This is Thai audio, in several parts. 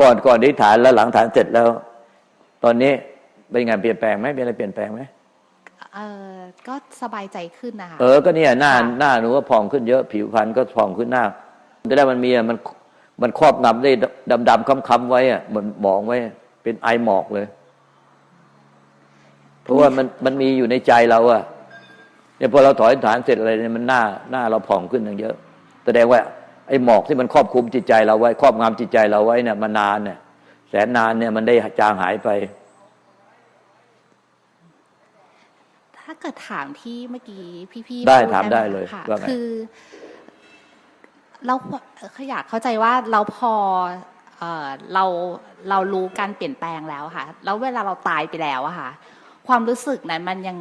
ก่อนก่อนที่ฐานแล้วหลังฐานเสร็จแล้ว ตอนนี้เป็นไงเปลี่ยนแปลงไหมมีอะไรเปลี่ยนแปลงไหมเออก็สบายใจขึ้นนะคะเออก็เนี่ยหน้าค่ะหน้าหนูก็พองขึ้นเยอะผิวพรรณก็พองขึ้นหน้าแต่แล้วมันมีอะมันมันครอบงำได้ดำดำๆค้ำๆไว้อะเหมือนหมองไว้ เป็นไอหมอกเลย เพราะว่ามันมันมีอยู่ในใจเราอะเนี่ยพอเราถอยฐานเสร็จอะไรเนี่ยมันหน้าหน้าเราผ่องขึ้นอย่างเยอะ แสดงว่า ไอ้หมอกที่มันครอบคลุมจิตใจเราไว้ ครอบงำจิตใจเราไว้เนี่ยมานานเนี่ยแสนนานเนี่ยมันได้จางหายไป ถ้าเกิดถามที่เมื่อกี้พี่ๆได้พูถามหได้เลยค่ะว่าไงคือเราเขาอยากเข้าใจว่าเราพอเออเราเรารู้การเปลี่ยนแปลงแล้วค่ะ แล้วเวลาเราตายไปแล้วอะค่ะ ความรู้สึกนั้นมันยัง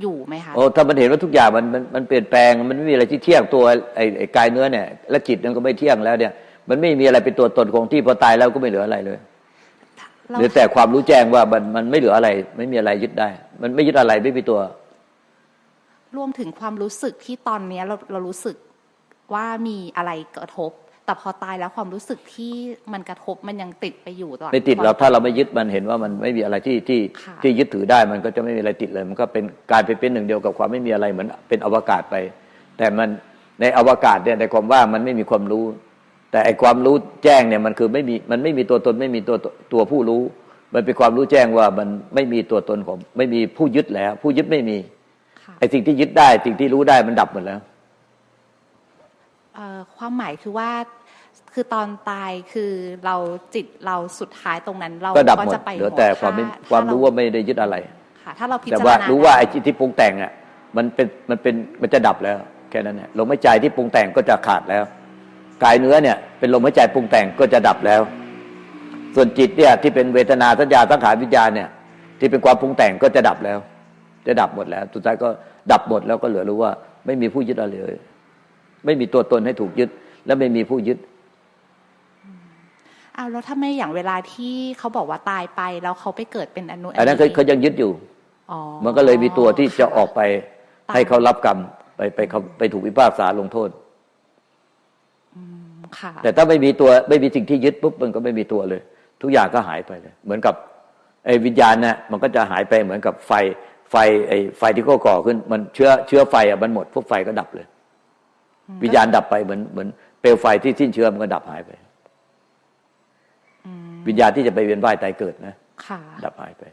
อยู่ไหมคะโอ้ถ้ามันเห็นว่าทุกอย่างมันมันมันเปลี่ยนแปลงมันไม่มีอะไรที่เที่ยงตัวไอ้ไอ้กายเนื้อเนี่ยและจิตมันก็ไม่เที่ยงแล้วเนี่ย มันไม่มีอะไรเป็นตัวตนของที่พอตายแล้วก็ไม่เหลืออะไรเลยเราเหลือแต่ความรู้แจ้งว่ามันมันไม่เหลืออะไร ไม่มีอะไรยึดได้ มันไม่ยึดอะไรไม่มีตัว รวมถึงความรู้สึกที่ตอนเนี้ยเราเรารู้สึกว่ามีอะไรกระทบ แต่พอตายแล้วความรู้สึกที่มันกระทบมันยังติดไปอยู่ตลอดไม่ติดเราถ้าเราไม่ยึดมันเห็นว่ามันไม่มีอะไรที่ที่ค่ะที่ยึดถือได้มันก็จะไม่มีอะไรติดเลย มันก็เป็นกลายไปเป็นหนึ่งเดียวกับความไม่มีอะไรเหมือนเป็นอวกาศไป แต่มันในอวกาศเนี่ยในความว่างมันไม่มีความรู้ แต่ไอความรู้แจ้งเนี่ยมันคือไม่มีมันไม่มีตัวตนไม่มีตัวตัวผู้รู้ มันเป็นความรู้แจ้งว่ามันไม่มีตัวตนของไม่มีผู้ยึดแล้ว ผู้ยึดไม่มีค่ะไอสิ่งที่ยึดได้สิ่งที่รู้ได้มันดับหมดแล้วเอ่อ ความหมายคือว่าคือตอนตายคือเราจิตเราสุดท้ายตรงนั้นเราก็ดับหมดจะไปเหลือแต่ความไม่ถ้ความรู้ถ้ว่าไม่ได้ยึดอะไรค่ะถ้าเราพิแต่จารว่าณารู้ว่าได้ไอ้จิตที่ปรุงแต่งอะมันเป็นมันเป็นมันจะดับแล้วแค่นั้นแหละลมหายใจที่ปรุงแต่งก็จะขาดแล้วกายเนื้อเนี่ยเป็นลมหายใจปรุงแต่งก็จะดับแล้ว ส่วนจิตเนี่ยที่เป็นเวทนาสัญญาสังขารวิญญาณเนี่ย ที่เป็นความปรุงแต่งก็จะดับแล้ว จะดับหมดแล้วสุดท้ายก็ดับหมดแล้วก็เหลือรู้ว่าไม่มีผู้ยึดอะไรเลย ไม่มีตัวตนให้ถูกยึด และไม่มีผู้ยึดอ้าวแล้วถ้าไม่อย่างเวลาที่เขาบอกว่าตายไปแล้วเขาไปเกิดเป็นอนุอันนั้นเขาเขายังยึดอยู่อ๋อมันก็เลยมีตัวที่จะออกไปตามให้เขารับกรรมไปไปเขาไปถูกพิพากษาลงโทษค่ะแต่ถ้าไม่มีตัวไม่มีสิ่งที่ยึดปุ๊บมันก็ไม่มีตัวเลย ทุกอย่างก็หายไปเลย เหมือนกับไอ้วิญญาณเนี่ยมันก็จะหายไปเหมือนกับไฟไฟไอ้ไฟที่เขาก่อขึ้น มันเชื้อเชื้อไฟอะมันหมดพวกไฟก็ดับเลย วิญญาณดับไปเหมือนเหมือนเปลวไฟที่สิ้นเชื้อมันก็ดับหายไปวิญญาณที่จะไปเวียนว่ายตายเกิดนะค่ะดับหายไป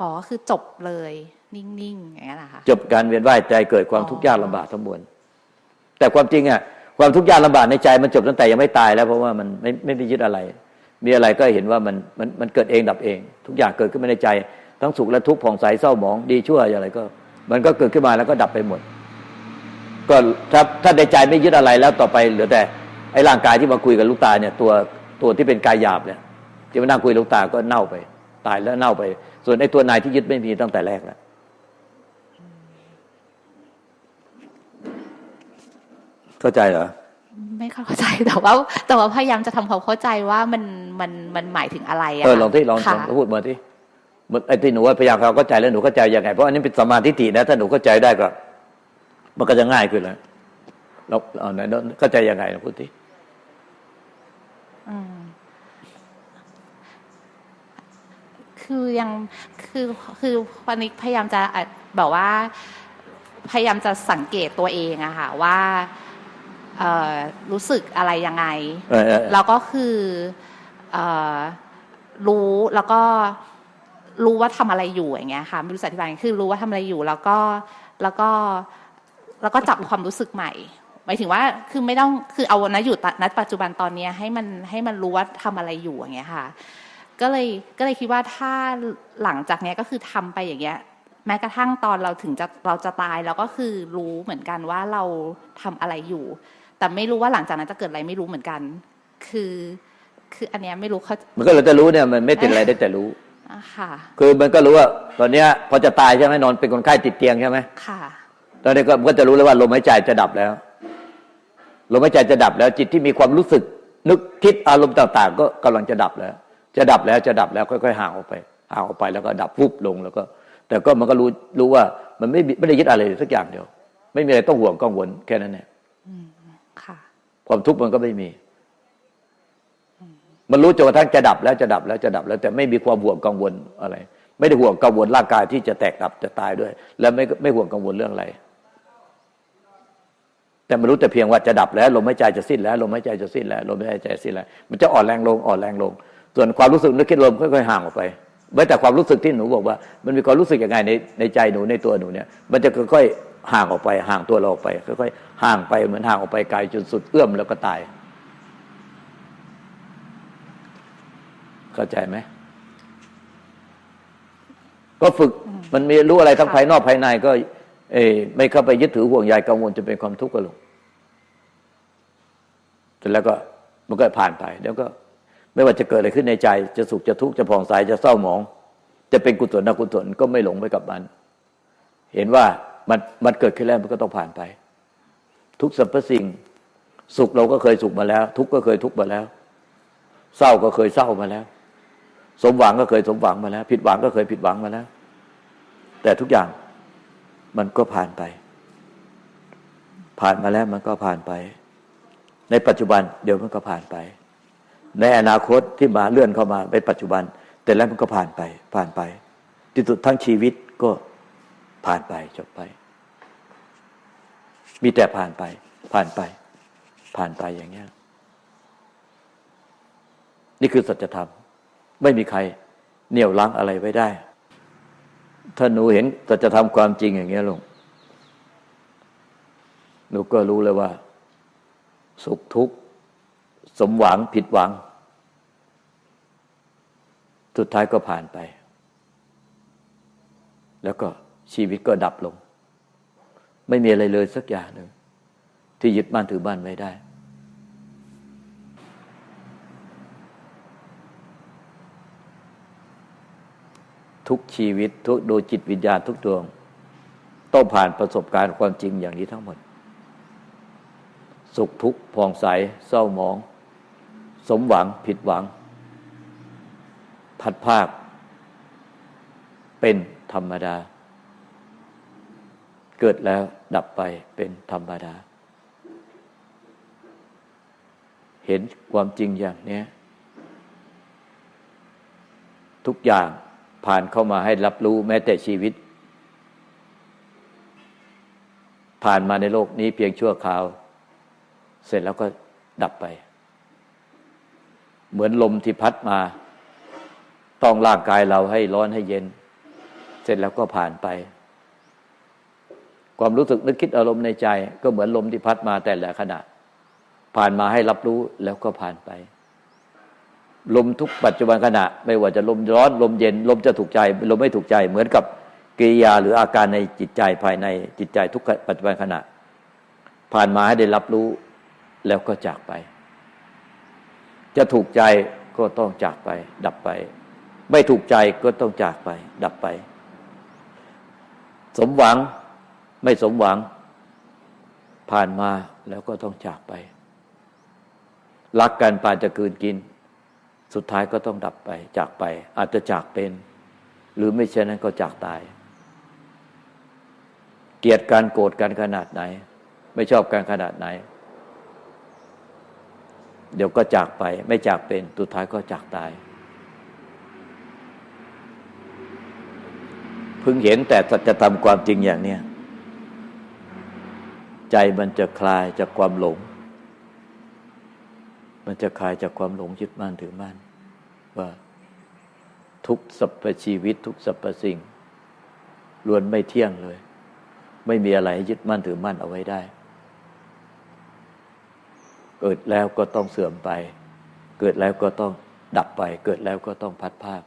อ๋อคือจบเลย นิ่งๆอย่างนั้นนะคะจบการเวียนว่ายใจเกิดความอ๋อทุกข์ยากลำบากทั้งมวลแต่ความจริงอะความทุกข์ยากลำบากในใจมันจบตั้งแต่ยังไม่ตายแล้วเพราะว่ามันไม่ไม่ได้ยึดอะไร มีอะไรก็เห็นว่ามันมันมันเกิดเองดับเอง ทุกอย่างเกิดขึ้นมาในใจ ทั้งสุขและทุกข์ผ่องใสเศร้าหมองดีชั่วอะไรก็ มันก็เกิดขึ้นมาแล้วก็ดับไปหมด ก็ถ้าถ้าในใจไม่ยึดอะไรแล้วต่อไปเหลือแต่ไอ้ร่างกายที่มาคุยกับลูกตาเนี่ย ตัวตัวที่เป็นกายหยาบเนี่ยที่มานั่งคุยกับลูกตาก็เน่าไป ตายแล้วเน่าไป ส่วนไอ้ตัวนายที่ยึดไม่มีตั้งแต่แรกแล้วเข้าใจเหรอไม่เข้าใจแต่ว่า แต่ว่าพยายามจะทำความเข้าใจว่ามันมันมันหมายถึงอะไรอะเออลองที่ลองลค่ะองพูดมาที่มันไอ้ที่หนูว่าพยายามเข้าใจแล้วหนูเข้าใจยังไงเพราะอันนี้เป็นสมมาธิฏฐินะถ้าหนูเข้าใจได้ก็ มันก็จะง่ายขึ้นแล้วเราเอาไหนเข้าใจยังไงนะพูดที่อืมคือยังคือคือวันนี้พยายามจะอะแบบว่า พยายามจะสังเกตตัวเองอะค่ะว่าเอ่อรู้สึกอะไรยังไงเออเออแล้วก็คือเออรู้แล้วก็รู้ว่าทำอะไรอยู่อย่างเงี้ยค่ะไม่รู้จะอธิบายคือรู้ว่าทำอะไรอยู่ แล้วก็แล้วก็ แล้วก็จับความรู้สึกใหม่หมายถึงว่าคือไม่ต้องคือเอาณอยู่ณปัจจุบันตอนเนี้ยให้มันให้มันรู้ว่าทำอะไรอยู่อย่างเงี้ยค่ะ ก็เลยก็เลยคิดว่าถ้าหลังจากเนี้ยก็คือทำไปอย่างเงี้ย แม้กระทั่งตอนเราถึงจะเราจะตายเราก็คือรู้เหมือนกันว่าเราทำอะไรอยู่ แต่ไม่รู้ว่าหลังจากนั้นจะเกิดอะไรไม่รู้เหมือนกัน คือ คืออันเนี้ยไม่รู้เขามันก็เลยจะรู้เนี่ยมันไม่ติดอะไรได้แต่รู้อะค่ะ คือมันก็รู้ว่าตอนเนี้ยพอจะตายใช่ไหมนอนเป็นคนไข้ติดเตียงใช่ไหมค่ะ ตอนนี้ก็มันก็จะรู้เลยว่าลมหายใจจะดับแล้ว ลมหายใจจะดับแล้ว จิตที่มีความรู้สึก นึกคิดอารมณ์ต่าง ๆ ก็กำลังจะดับแล้ว จะดับแล้วจะดับแล้วค่อยๆห่างออกไปห่างออกไปแล้วก็ดับวุบลงแล้วก็ แต่ก็มันก็รู้รู้ว่ามันไม่ไม่ได้ยึดอะไรเลยสักอย่างเดียว ไม่มีอะไรต้องห่วงกังวลแค่นั้นเนี่ยค่ะความทุกข์มันก็ไม่มี มันรู้จนกระทั่งจะดับแล้วจะดับแล้วจะดับแล้ว แต่ไม่มีความห่วงกังวลอะไร ไม่ได้ห่วงกังวลร่างกายที่จะแตกดับจะตายด้วย และไม่ไม่ห่วงกังวลเรื่องอะไร แต่มันรู้แต่เพียงว่าจะดับแล้วลมหายใจจะสิ้นแล้วลมหายใจจะสิ้นแล้วลมหายใจสิ้นแล้ว มันจะอ่อนแรงลงอ่อนแรงลง ส่วนความรู้สึกนึกคิดลมค่อยๆห่างออกไปแม้แต่ความรู้สึกที่หนูบอกว่า มันมีความรู้สึกยังไงในในใจหนูในตัวหนูเนี่ยมันจะค่อยๆห่างออกไป ห่างตัวเราออกไปค่อยๆห่างไปเหมือนห่างออกไปไกลจนสุดเอื้อมแล้วก็ตาย เข้าใจไหมก็ฝึกมันมีรู้อะไรทั้งภายนอกภายในก็ เอไม่เข้าไปยึดถือห่วงใยกังวลจะเป็นความทุกข์ก็ลงเสร็จแล้วก็มันก็ผ่านไป แล้วก็ไม่ว่าจะเกิดอะไรขึ้นในใจ จะสุขจะทุกข์จะผ่องใสจะเศร้าหมอง จะเป็นกุศลอกุศลก็ไม่หลงไปกับมัน เห็นว่ามันมันเกิดขึ้นแล้วมันก็ต้องผ่านไป ทุกสรรพสิ่ง สุขเราก็เคยสุขมาแล้ว ทุกข์ก็เคยทุกข์มาแล้ว เศร้าก็เคยเศร้ามาแล้ว สมหวังก็เคยสมหวังมาแล้ว ผิดหวังก็เคยผิดหวังมาแล้ว แต่ทุกอย่าง มันก็ผ่านไป ผ่านมาแล้วมันก็ผ่านไป ในปัจจุบันเดี๋ยวมันก็ผ่านไป ในอนาคตที่มาเลื่อนเข้ามาเป็นปัจจุบัน แต่แล้วมันก็ผ่านไป ผ่านไป ที่สุดทั้งชีวิตก็ผ่านไปจบไป มีแต่ผ่านไป ผ่านไป ผ่านไปอย่างเงี้ยนี่คือสัจธรรม ไม่มีใครเหนี่ยวลังอะไรไว้ได้ ถ้าหนูเห็นสัจธรรมความจริงอย่างเงี้ยลงหนูก็รู้เลยว่า สุขทุกข์ สมหวังผิดหวัง สุดท้ายก็ผ่านไป แล้วก็ชีวิตก็ดับลง ไม่มีอะไรเลยสักอย่างหนึ่งที่ยึดบ้านถือบ้านไว้ได้ ทุกชีวิตทุกโดยจิตวิญญาณทุกดวง ต้องผ่านประสบการณ์ความจริงอย่างนี้ทั้งหมด สุขทุกข์ผ่องใส เศร้าหมอง สมหวังผิดหวัง พัดภาค เป็นธรรมดา เกิดแล้วดับไปเป็นธรรมดา เห็นความจริงอย่างนี้ทุกอย่าง ผ่านเข้ามาให้รับรู้แม้แต่ชีวิต ผ่านมาในโลกนี้เพียงชั่วคราว เสร็จแล้วก็ดับไป เหมือนลมที่พัดมา ต้องร่างกายเราให้ร้อนให้เย็น เสร็จแล้วก็ผ่านไป ความรู้สึกนึกคิดอารมณ์ในใจ ก็เหมือนลมที่พัดมาแต่ละขณะ ผ่านมาให้รับรู้แล้วก็ผ่านไป ลมทุกปัจจุบันขณะ ไม่ว่าจะลมร้อนลมเย็น ลมจะถูกใจ ลมไม่ถูกใจ เหมือนกับกิริยาหรืออาการในจิตใจภายในจิตใจทุกปัจจุบันขณะ ผ่านมาให้ได้รับรู้แล้วก็จากไป จะถูกใจก็ต้องจากไป ดับไป ไม่ถูกใจก็ต้องจากไป ดับไป สมหวังไม่สมหวัง ผ่านมาแล้วก็ต้องจากไป รักกันปาจะคืนกิน สุดท้ายก็ต้องดับไป จากไป อาจจะจากเป็น หรือไม่เช่นนั้นก็จากตาย เกลียดการโกรธกันขนาดไหน ไม่ชอบกันขนาดไหน เดี๋ยวก็จากไป ไม่จากเป็น สุดท้ายก็จากตาย พึงเห็นแต่สัจธรรมความจริงอย่างเนี้ยใจมันจะคลายจากความหลง มันจะคลายจากความหลงยึดมั่นถือมั่นว่าทุกสรรพชีวิตทุกสรรพสิ่งล้วนไม่เที่ยงเลย ไม่มีอะไรยึดมั่นถือมั่นเอาไว้ได้ เกิดแล้วก็ต้องเสื่อมไป เกิดแล้วก็ต้องดับไป เกิดแล้วก็ต้องพัดภาค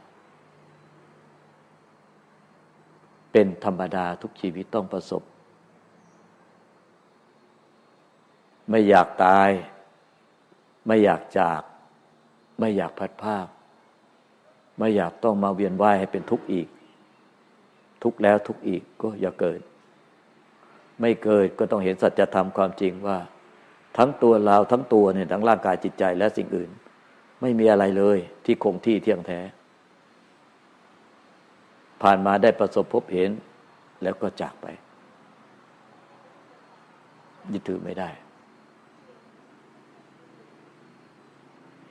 เป็นธรรมดาทุกชีวิตต้องประสบ ไม่อยากตาย ไม่อยากจาก ไม่อยากพัดภาค ไม่อยากต้องมาเวียนว่ายให้เป็นทุกข์อีก ทุกข์แล้วทุกข์อีกก็อย่าเกิด ไม่เกิดก็ต้องเห็นสัจธรรมความจริงว่า ทั้งตัวเราทั้งตัวเนี่ยทั้งร่างกายจิตใจและสิ่งอื่น ไม่มีอะไรเลย ที่คงที่เที่ยงแท้ ผ่านมาได้ประสบพบเห็นแล้วก็จากไปยึดถือไม่ได้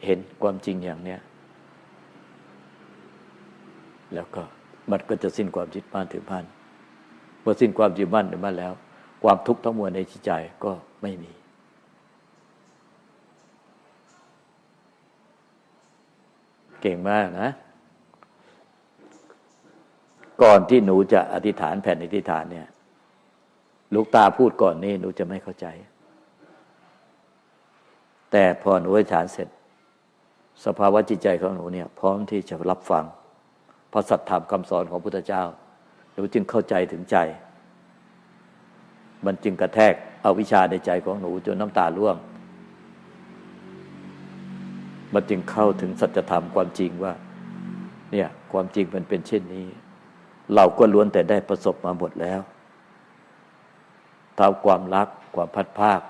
เห็นความจริงอย่างเนี้ย แล้วก็มันก็จะสิ้นความยึดมั่นถือมั่นเมื่อสิ้นความยึดมั่นถือมั่นแล้ว ความทุกข์ทั้งมวลในจิตใจก็ไม่มี เก่งมากนะ ก่อนที่หนูจะอธิษฐานแผ่นอธิษฐานเนี่ยลูกตาพูดก่อนนี่หนูจะไม่เข้าใจ แต่พอหนูอธิษฐานเสร็จ สภาวะจิตใจของหนูเนี่ยพร้อมที่จะรับฟังพระสัทธรรมคำสอนของพุทธเจ้าหนูจึงเข้าใจถึงใจ มันจึงกระแทกเอาวิชาในใจของหนูจนน้ำตาร่วง มันจึงเข้าถึงสัจธรรมความจริงว่า เนี่ยความจริงมันเป็นเช่นนี้ เราก็ล้วนแต่ได้ประสบมาหมดแล้วทั้งความรัก ความพัดภาค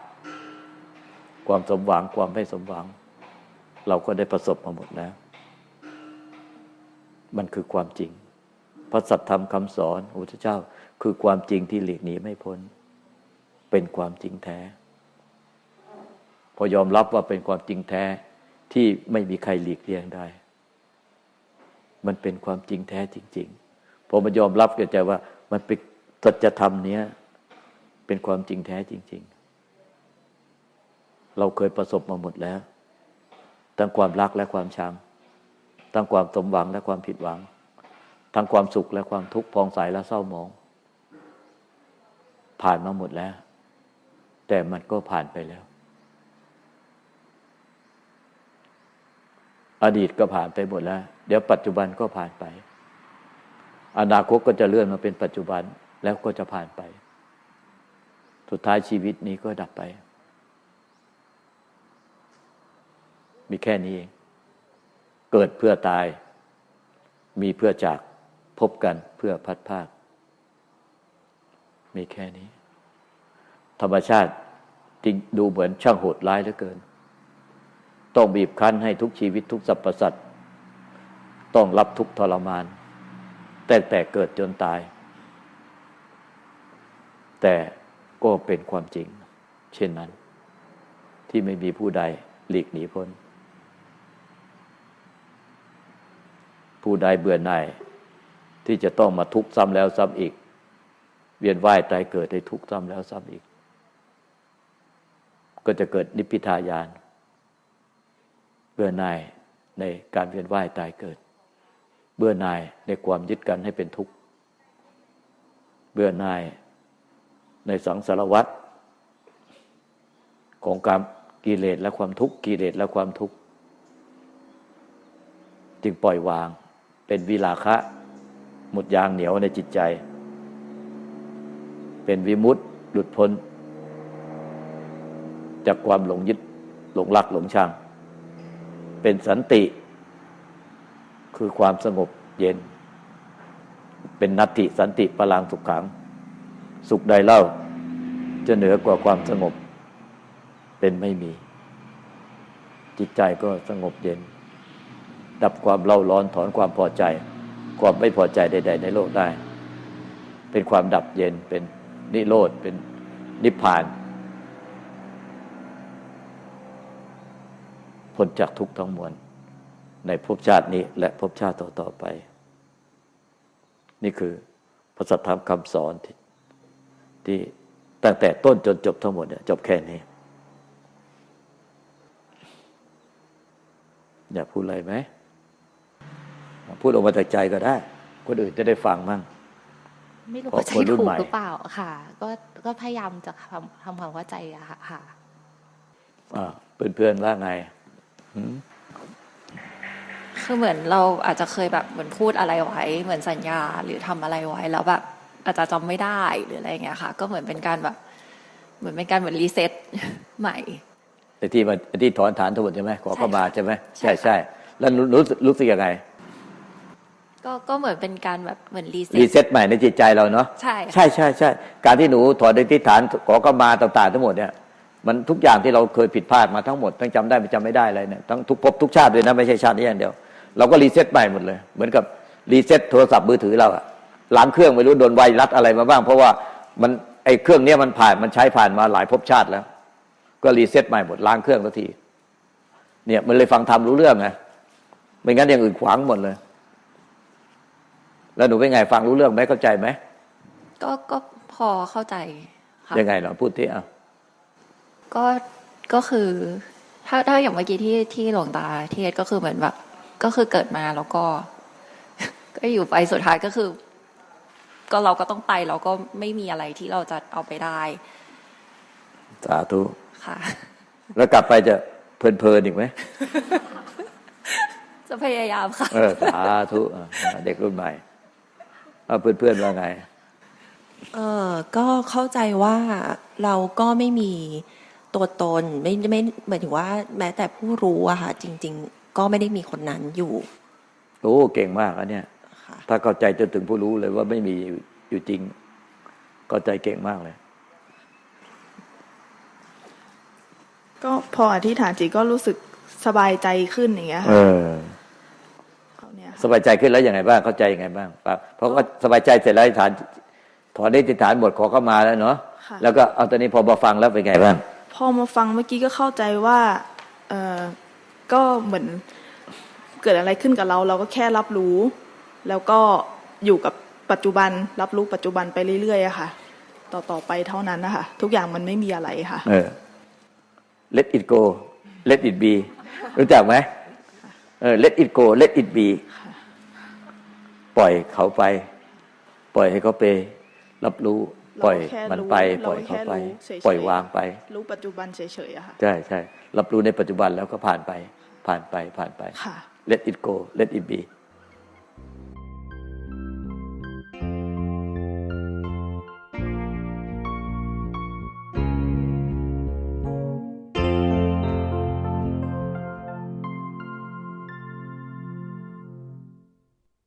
ความสมหวัง ความไม่สมหวัง เราก็ได้ประสบมาหมดแล้ว มันคือความจริง พระสัทธรรมคำสอนพระพุทธเจ้า คือความจริงที่หลีกหนีไม่พ้น เป็นความจริงแท้ พอยอมรับว่าเป็นความจริงแท้ที่ไม่มีใครหลีกเลี่ยงได้ มันเป็นความจริงแท้จริง ๆ พอมันยอมรับกันใจว่า มันเป็นสัจธรรมเนี้ยเป็นความจริงแท้จริง ๆ เราเคยประสบมาหมดแล้ว ทั้งความรักและความชัง ทั้งความสมหวังและความผิดหวัง ทั้งความสุขและความทุกข์พองใสและเศร้าหมอง ผ่านมาหมดแล้ว แต่มันก็ผ่านไปแล้ว อดีตก็ผ่านไปหมดแล้ว เดี๋ยวปัจจุบันก็ผ่านไป อนาคตก็จะเลื่อนมาเป็นปัจจุบันแล้วก็จะผ่านไป สุดท้ายชีวิตนี้ก็ดับไป มีแค่นี้เองเกิดเพื่อตาย มีเพื่อจากพบกันเพื่อพัดภาค มีแค่นี้ ธรรมชาติจริงดูเหมือนช่างโหดร้ายเหลือเกิน ต้องบีบคั้นให้ทุกชีวิตทุกสรรพสัตว์ต้องรับทุกทรมาน แต่แต่เกิดจนตาย แต่ก็เป็นความจริง เช่นนั้น ที่ไม่มีผู้ใดหลีกหนีพ้น ผู้ใดเบื่อหน่ายที่จะต้องมาทุกข์ซ้ำแล้วซ้ำอีก เวียนว่ายตายเกิดได้ทุกข์ซ้ำแล้วซ้ำอีก ก็จะเกิดนิพพิทายาน เบื่อหน่ายในการเวียนว่ายตายเกิด เบื่อหน่ายในความยึดกันให้เป็นทุกข์ เบื่อหน่ายในสังสารวัฏของการกิเลสและความทุกข์กิเลสและความทุกข์ จึงปล่อยวาง เป็นวิลาคะ หมดยางเหนียวในจิตใจ เป็นวิมุตติหลุดพ้น จากความหลงยึดหลงรักหลงชัง เป็นสันติ คือความสงบเย็น เป็นนัตติสันติพลังสุขขัง สุขใดเล่า จะเหนือกว่าความสงบ เป็นไม่มี จิตใจก็สงบเย็น ดับความเล่าร้อนถอนความพอใจ ความไม่พอใจใด ๆ ในโลกได้ เป็นความดับเย็นเป็นนิโรธเป็นนิพพานพ้นจากทุกข์ทั้งมวลในภพชาตินี้และภพชาติต่อๆไป นี่คือพระสัทธรรมคำสอนที่ที่ตั้งแต่ต้นจนจบทั้งหมดเนี่ยจบแค่นี้อยากพูดอะไรไหม พูดออกมาจากใจก็ได้ คนอื่นจะได้ฟังมั่ง ไม่รู้เพราะว่าใช่คนรุ่นถูกใหม่หรือเปล่าค่ะ ก็ก็พยายามจะทำทำความเข้าใจอะค่ะค่ะอ่าเพื่อนๆว่าไงหืมคือเหมือนเราอาจจะเคยแบบเหมือนพูดอะไรไว้ เหมือนสัญญาหรือทำอะไรไว้แล้วแบบอาจจะจำไม่ได้หรืออะไรอย่างเงี้ยค่ะ ก็เหมือนเป็นการแบบ เหมือนเป็นการเหมือนรีเซ็ตใหม่ไอ้ที่มันไอ้ที่ถอนฐานทั้งหมดใช่ไหมขอเข้ามาใช่ไหมใช่ใช่ใช่แล้วรู้รู้สึกรู้สึกยังไง ก็ก็เหมือนเป็นการแบบเหมือนรีเซ็รีตเซ็ตใหม่ในจิตใจเราเนาะใช่ค่ะใช่ใช่ใช่การที่หนูถอนอธิษฐานขอเข้ามาต่างๆ ทั้งหมดเนี่ยมันทุกอย่างที่เราเคยผิดพลาดมาทั้งหมดทั้งจำได้ไม่จำไม่ได้อะไรเนี่ยทั้งทุกภพทุกชาติเลยนะไม่ใช่ชาตินี้อย่างเดียว เราก็รีเซ็ตใหม่หมดเลย เหมือนกับรีเซ็ตโทรศัพท์มือถือเราอะล้างเครื่องไม่รู้โดนไวรัสอะไรมาบ้าง เพราะว่ามันไอ้เครื่องเนี้ยมันผ่านมันใช้ผ่านมาหลายภพชาติแล้ว ก็รีเซ็ตใหม่หมดล้างเครื่องสักทีเนี่ยมันเลยฟังธรรมรู้เรื่องไงไม่งั้นอย่างอื่นขวางหมดเลย แล้วหนูเป็นไงฟังรู้เรื่องไหมเข้าใจไหมก็ก็พอเข้าใจค่ะยังไงเหรอพูดที่อะก็ก็คือ ถ้าถ้าอย่างเมื่อกี้ที่ที่หลวงตาเทศก็คือเหมือนแบบ ก็คือเกิดมาแล้วก็ ก็อยู่ไปสุดท้ายก็คือ ก็เราก็ต้องไปเราก็ไม่มีอะไรที่เราจะเอาไปได้ สาธุค่ะ แล้วกลับไปจะเพลินๆอีกไหมจะพยายามค่ะ เออ สาธุอะเด็กรุ่นใหม่ เอาเพื่อนๆว่าไงเออก็เข้าใจว่าเราก็ไม่มีตัวตนไม่ไม่หมายถึงว่า แม้แต่ผู้รู้อะค่ะจริง ๆ ก็ไม่ได้มีคนนั้นอยู่โอ้เก่งมากอันเนี้ยค่ะถ้าเข้าใจจนถึงผู้รู้เลยว่าไม่มีอยู่จริง เข้าใจเก่งมากเลย ก็พออธิษฐานจิตก็รู้สึกสบายใจขึ้นอย่างเงี้ยเอค่ะอเขาเนี่ย สบายใจขึ้นแล้วยังไงบ้างเข้าใจยังไงบ้างปั๊บเพราะว่าสบายใจเสร็จแล้วอธิษฐานถอนได้ติฐานหมดขอเข้ามาแล้วเนาะค่ะแล้วก็เอาตอนนี้พอมาฟังแล้วเป็นไงบ้างพอมาฟังเมื่อกี้ก็เข้าใจว่าเออก็เหมือนเกิดอะไรขึ้นกับเรา เราก็แค่รับรู้ แล้วก็อยู่กับปัจจุบันรับรู้ปัจจุบันไปเรื่อยๆอะค่ะ ต่อต่อไปเท่านั้นนะคะทุกอย่างมันไม่มีอะไรค่ะเออ let it go let it be รู้จักไหมเออ let it go let it be ปล่อยเขาไป ปล่อยให้เขาไป รับรู้ปล่อยเราแค่มันรู้ไปเราปล่อยเขาไปแค่รู้เฉยๆปล่อยวางไป รู้ปัจจุบันเฉยๆอะค่ะใช่ใช่รับรู้ในปัจจุบันแล้วก็ผ่านไป ผ่านไปผ่านไปค่ะ let it go let it be